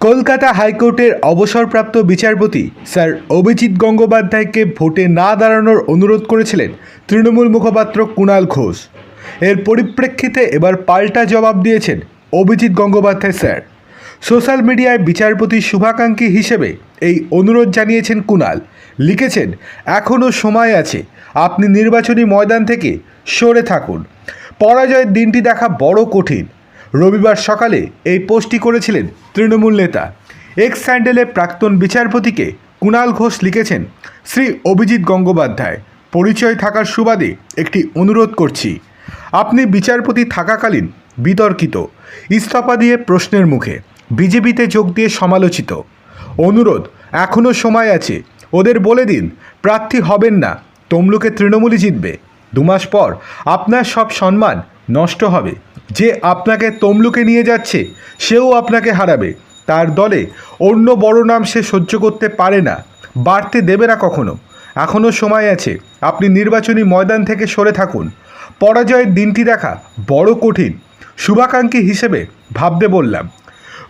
কলকাতা হাইকোর্টের অবসরপ্রাপ্ত বিচারপতি স্যার অভিজিৎ গঙ্গোপাধ্যায়কে ভোটে না দাঁড়ানোর অনুরোধ করেছিলেন তৃণমূল মুখপাত্র কুণাল ঘোষ। এর পরিপ্রেক্ষিতে এবার পাল্টা জবাব দিয়েছেন অভিজিৎ গঙ্গোপাধ্যায় স্যার। সোশ্যাল মিডিয়ায় বিচারপতি শুভাকাঙ্ক্ষী হিসেবে এই অনুরোধ জানিয়েছেন কুণাল। লিখেছেন এখনও সময় আছে। আপনি নির্বাচনী ময়দান থেকে সরে থাকুন। পরাজয়ের দিনটি দেখা বড় কঠিন। রবিবার সকালে এই পোস্টটি করেছিলেন তৃণমূল নেতা। এক্স স্যান্ডেলে প্রাক্তন বিচারপতিকে কুণাল ঘোষ লিখেছেন, শ্রী অভিজিৎ গঙ্গোপাধ্যায়, পরিচয় থাকার সুবাদে একটি অনুরোধ করছি। আপনি বিচারপতি থাকাকালীন বিতর্কিত, ইস্তফা দিয়ে প্রশ্নের মুখে, বিজেপিতে যোগ দিয়ে সমালোচিত। অনুরোধ এখনও সময় আছে, ওদের বলে দিন, প্রার্থী হবেন না, তমলুকে তৃণমূলই জিতবে। দুমাস পর আপনার সব সম্মান নষ্ট হবে। যে আপনাকে তমলুকে নিয়ে যাচ্ছে, সেও আপনাকে হারাবে। তার দলে অন্য বড় নাম সে সহ্য করতে পারে না, বাড়তে দেবে না কখনো। এখনও সময় আছে, আপনি নির্বাচনী ময়দান থেকে সরে থাকুন। পরাজয়ের দিনটি দেখা বড় কঠিন, শুভাকাঙ্ক্ষী হিসেবে ভাবতে বললাম।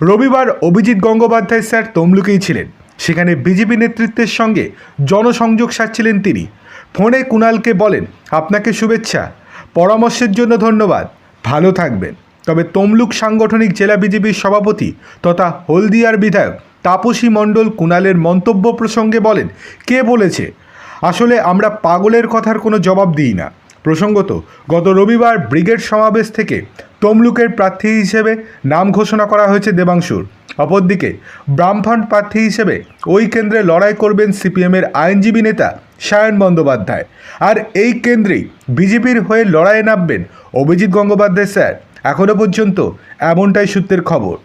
রবিবার অভিজিৎ গঙ্গোপাধ্যায় স্যার তমলুকেই ছিলেন। সেখানে বিজেপি নেতৃত্বের সঙ্গে জনসংযোগ সারছিলেন তিনি। ফোনে কুণালকে বলেন, আপনাকে শুভেচ্ছা। পরামর্শের জন্য ধন্যবাদ। ভালো থাকবেন। তবে তমলুক সাংগঠনিক জেলা বিজেপির সভাপতি তথা হলদিয়ার বিধায়ক তাপসী মণ্ডল কুণালের মন্তব্য প্রসঙ্গে বলেন, কে বলেছে? আসলে আমরা পাগলের কথার কোনো জবাব দিই না। প্রসঙ্গত, গত রবিবার ব্রিগেড সমাবেশ থেকে তমলুকের প্রার্থী হিসেবে নাম ঘোষণা করা হয়েছে দেবাংশুর। অপরদিকে, ব্রাহ্মণ প্রার্থী হিসেবে ওই কেন্দ্রে লড়াই করবেন সিপিএমের আইনজীবী নেতা সায়ন বন্দ্যোপাধ্যায়। আর এই কেন্দ্রেই বিজেপির হয়ে লড়াইয়ে নামবেন অভিজিৎ গঙ্গোপাধ্যায় স্যার। এখনও পর্যন্ত এমনটাই সূত্রের খবর।